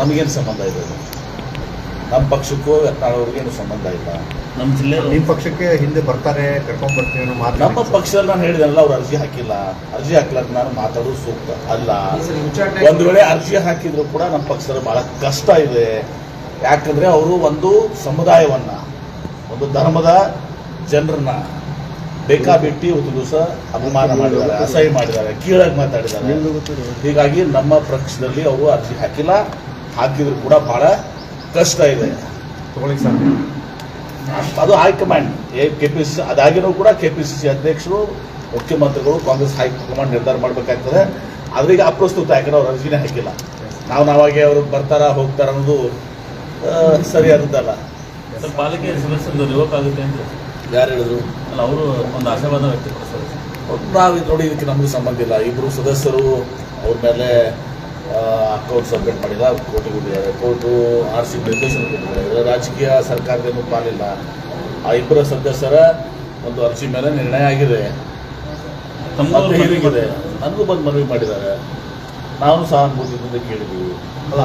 ನಮಗೇನು ಸಂಬಂಧ ಇದೆ? ನಮ್ಮ ಪಕ್ಷಕ್ಕೂ ಯತ್ನಾಳವ್ರಿಗೇನು ಸಂಬಂಧ ಇಲ್ಲ. ನಮ್ಮ ಜಿಲ್ಲೆ ನಿಮ್ಮ ಪಕ್ಷಕ್ಕೆ ಹಿಂದೆ ಬರ್ತಾರೆ ಕರ್ಕೊಂಡ್ ಬರ್ತೀವಿ ಅನ್ನೋ ಮಾತು ನಮ್ಮ ಪಕ್ಷದಲ್ಲಿ ನಾನು ಹೇಳಿದೆನಲ್ಲ ಅವ್ರು ಅರ್ಜಿ ಹಾಕಿಲ್ಲ. ಅರ್ಜಿ ಹಾಕ್ಲಾರ್ದು ನಾನು ಮಾತಾಡೋದು ಸೂಕ್ತ ಅಲ್ಲ. ಒಂದು ವೇಳೆ ಅರ್ಜಿ ಹಾಕಿದ್ರು ಕೂಡ ನಮ್ಮ ಪಕ್ಷದಲ್ಲಿ ಬಹಳ ಕಷ್ಟ ಇದೆ. ಯಾಕಂದ್ರೆ ಅವರು ಒಂದು ಸಮುದಾಯವನ್ನ ಒಂದು ಧರ್ಮದ ಜನರನ್ನ ಬೇಕಾಬಿಟ್ಟಿ ಒಂದು ದಿವಸ ಅಪಮಾನ ಮಾಡಿದ್ದಾರೆ ಅಸಹ್ಯ ಮಾಡಿದ್ದಾರೆ ಕೀಳಾಗಿ ಮಾತಾಡಿದ್ದಾರೆ. ಹೀಗಾಗಿ ನಮ್ಮ ಪಕ್ಷದಲ್ಲಿ ಅವರು ಅರ್ಜಿ ಹಾಕಿಲ್ಲ. ಹಾಕಿದ್ರು ಕೂಡ ಬಹಳ ಕಷ್ಟ ಇದೆ. ತಗೊಳ್ಳಿ ಸಾಧ್ಯ ಅದು high command K P C ಅದಾಗಿನೂ ಕೂಡ ಕೆ ಪಿ ಸಿ ಸಿ ಅಧ್ಯಕ್ಷರು ಮುಖ್ಯಮಂತ್ರಿಗಳು ಕಾಂಗ್ರೆಸ್ ಹೈಕಮಾಂಡ್ ನಿರ್ಧಾರ ಮಾಡಬೇಕಾಗ್ತದೆ. ಆದ್ರೆ ಈಗ ಅಪ್ರಸ್ತುತ ಯಾಕಂದ್ರೆ ಅವ್ರು ಅರ್ಜಿನೇ ಹಾಕಿಲ್ಲ. ನಾವು ನಾವಾಗೆ ಅವರು ಬರ್ತಾರ ಹೋಗ್ತಾರ ಅನ್ನೋದು ಸರಿ ಸರಿಯಾದದ್ದಲ್ಲ. ಸರ್ ಪಾಲಿಕೆ ಸದಸ್ಯರು ರಿವೋಕ್ ಆಗುತ್ತೆ ಅಂತ. ಯಾರು ಹೇಳಿದ್ರು? ಅಲ್ಲ ಅವರು ಒಂದು ಆಶಾವಾದ ವ್ಯಕ್ತಪಡಿಸ್ತಾರೆ. ನಾವು ಇದು ನೋಡಿ ಇದಕ್ಕೆ ನಮಗೆ ಸಂಬಂಧ ಇಲ್ಲ. ಇಬ್ಬರು ಸದಸ್ಯರು ಅವ್ರ ಮೇಲೆ ಅಕೌಂಟ್ ಸಬ್ಮಿಟ್ ಮಾಡಿಲ್ಲ ಕೋರ್ಟಿಗೆ ಹೋಗಿದ್ದಾರೆ. ಕೋರ್ಟು ಆರ್ ಸಿ ನಿರ್ದೇಶನ ಕೊಟ್ಟಿದ್ದಾರೆ ರಾಜಕೀಯ ಸರ್ಕಾರದೇನು ಪಾಲಿಲ್ಲ. ಆ ಇಬ್ಬರ ಸದಸ್ಯರ ಒಂದು ಅರ್ಜಿ ಮೇಲೆ ನಿರ್ಣಯ ಆಗಿದೆ. ಹೀಗಿದೆ? ನನಗೂ ಬಂದು ಮನವಿ ಮಾಡಿದ್ದಾರೆ. ನಾವು ಸಹಾನುಭೂತಿಯಿಂದ ಕೇಳಿದ್ದೀವಿ. ಅಲ್ಲ